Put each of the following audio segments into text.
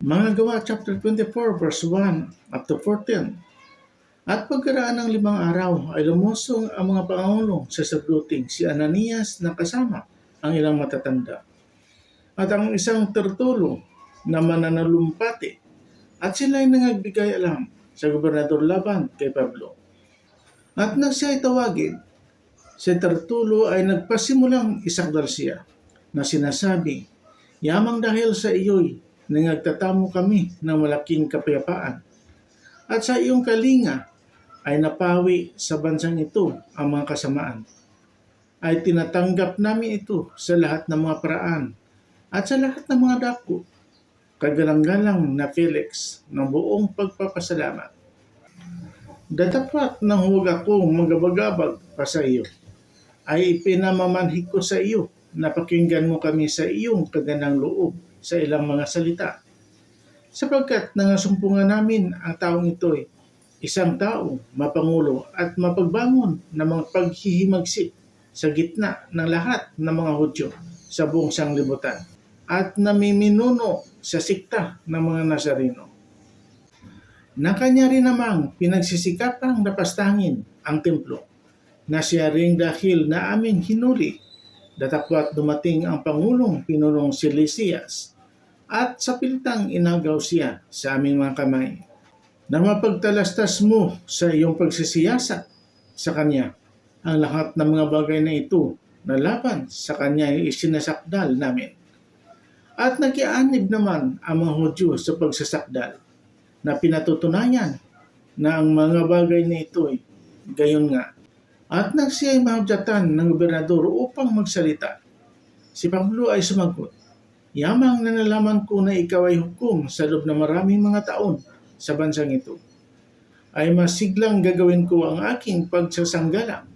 Mga gawa chapter 24 verse 1 up to 14. At pagkaraan ng limang araw ay lumusong ang mga pangungulong sa sasaduting si Ananias na kasama ang ilang matatanda. At ang isang tertulo na mananalumpati at sila ay nangagbigay alam sa gobernador Laban kay Pablo. At nang siya tawagin, si Tertulo ay nagpasimulang isakdal siya na sinasabi, Yamang dahil sa iyo'y nangagtatamo kami ng malaking kapayapaan. At sa iyong kalinga ay napawi sa bansang ito ang mga kasamaan. Ay tinatanggap namin ito sa lahat ng mga paraan at sa lahat ng mga dako. Kagalang-galang na Felix ng buong pagpapasalamat. Datapat nang huwag akong magabagabag pa sa iyo, ay ipinamamanhig ko sa iyo na pakinggan mo kami sa iyong kagandang loob sa ilang mga salita. Sapagkat nangasumpungan namin ang taong ito'y isang tao, mapangulo at mapagbangon na mga paghihimagsik sa gitna ng lahat ng mga Hudyo sa buong sanglibutan at namiminuno sa sikta ng mga Nazareno na kanya rin namang pinagsisikapang napastangin ang templo na siya ring dahil na aming hinuli datapwat dumating ang Pangulong Pinulong si at sa pilitang inagaw siya sa aming mga kamay na mapagtalastas mo sa iyong pagsisiyasat sa kanya ang lahat ng mga bagay na ito na laban sa kanya ay isinasakdal namin. At nakianib naman ang mga Hudyo sa pagsasakdal na pinatutunayan na ang mga bagay na ito ay gayon nga. At nang siya ay mahudyatan ng gobernador upang magsalita, si Pablo ay sumagot, Yamang na nalaman ko na ikaw ay hukom sa loob ng maraming mga taon sa bansang ito, ay masiglang gagawin ko ang aking pagsasanggalang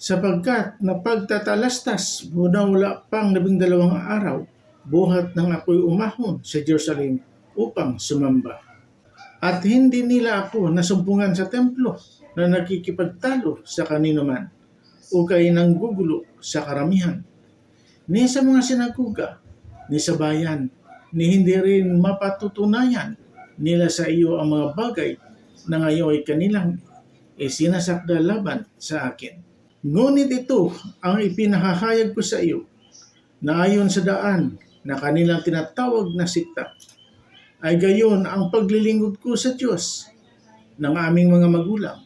sapagkat napagtatalastas muna wala pang labing dalawang araw buhat nang ako'y umahon sa Jerusalem upang sumamba. At hindi nila ako nasumpungan sa templo na nakikipagtalo sa kanino man o kay nang gugulo sa karamihan. Ni sa mga sinaguga, ni sa bayan, ni hindi rin mapatutunayan nila sa iyo ang mga bagay na ngayon ay kanilang isinasakda laban sa akin. Ngunit ito ang ipinahahayag ko sa iyo na ayon sa daan na kanilang tinatawag na sikta ay gayon ang paglilingkod ko sa Diyos ng aming mga magulang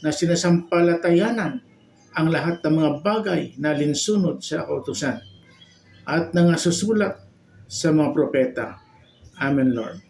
na sinasampalatayanan ang lahat ng mga bagay na linsunod sa kautusan at nangasusulat sa mga propeta. Amen, Lord.